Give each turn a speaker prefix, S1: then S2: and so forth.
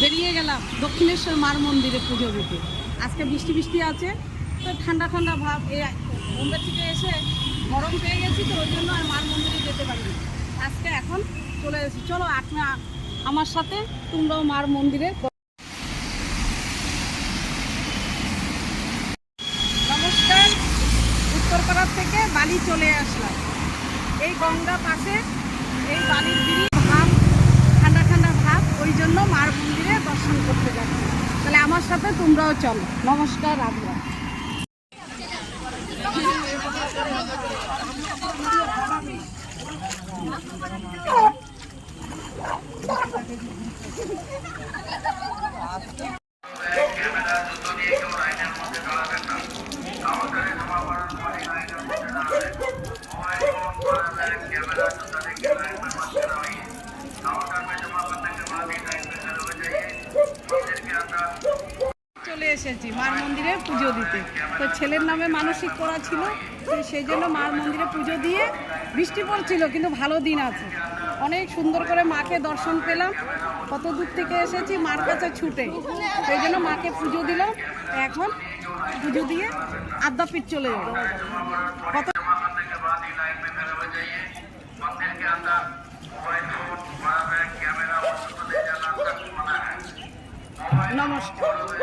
S1: বেরিয়ে গেলাম দক্ষিণেশ্বর মার মন্দিরে পুজো দিতে। আজকে বৃষ্টি বৃষ্টি আছে, তো ঠান্ডা ঠান্ডা ভাব, এই বোম্বে থেকে এসে গরম পেয়ে গেছি তো, ওই জন্য আর মার মন্দিরে যেতে পারিনি। আজকে এখন চলে এসেছি। চলো আপনি আমার সাথে তোমরাও মার মন্দিরে নমস্কার। উত্তরপাড়ার থেকে বালি চলে আসলাম। এই গঙ্গা পাশে এই বালির ভাব ঠান্ডা ঠান্ডা ভাব ওই জন্য মার মন্দিরে তাহলে আমার সাথে তোমরাও চলো। নমস্কার রাধা চলে এসেছি মার মন্দিরে পুজো দিতে। তো ছেলের নামে মানসিক করা ছিল সেই জন্য মার মন্দিরে পুজো দিয়ে বৃষ্টি পড়ছিল, কিন্তু ভালো দিন আছে। অনেক সুন্দর করে মাকে দর্শন পেলাম। কত দূর থেকে এসেছি, মার কাছে ছুটে। সেই জন্য মাকে পুজো দিলাম। এখন পুজো দিয়ে আদ্যাপীঠ চলে যাব। কত নমস্কার।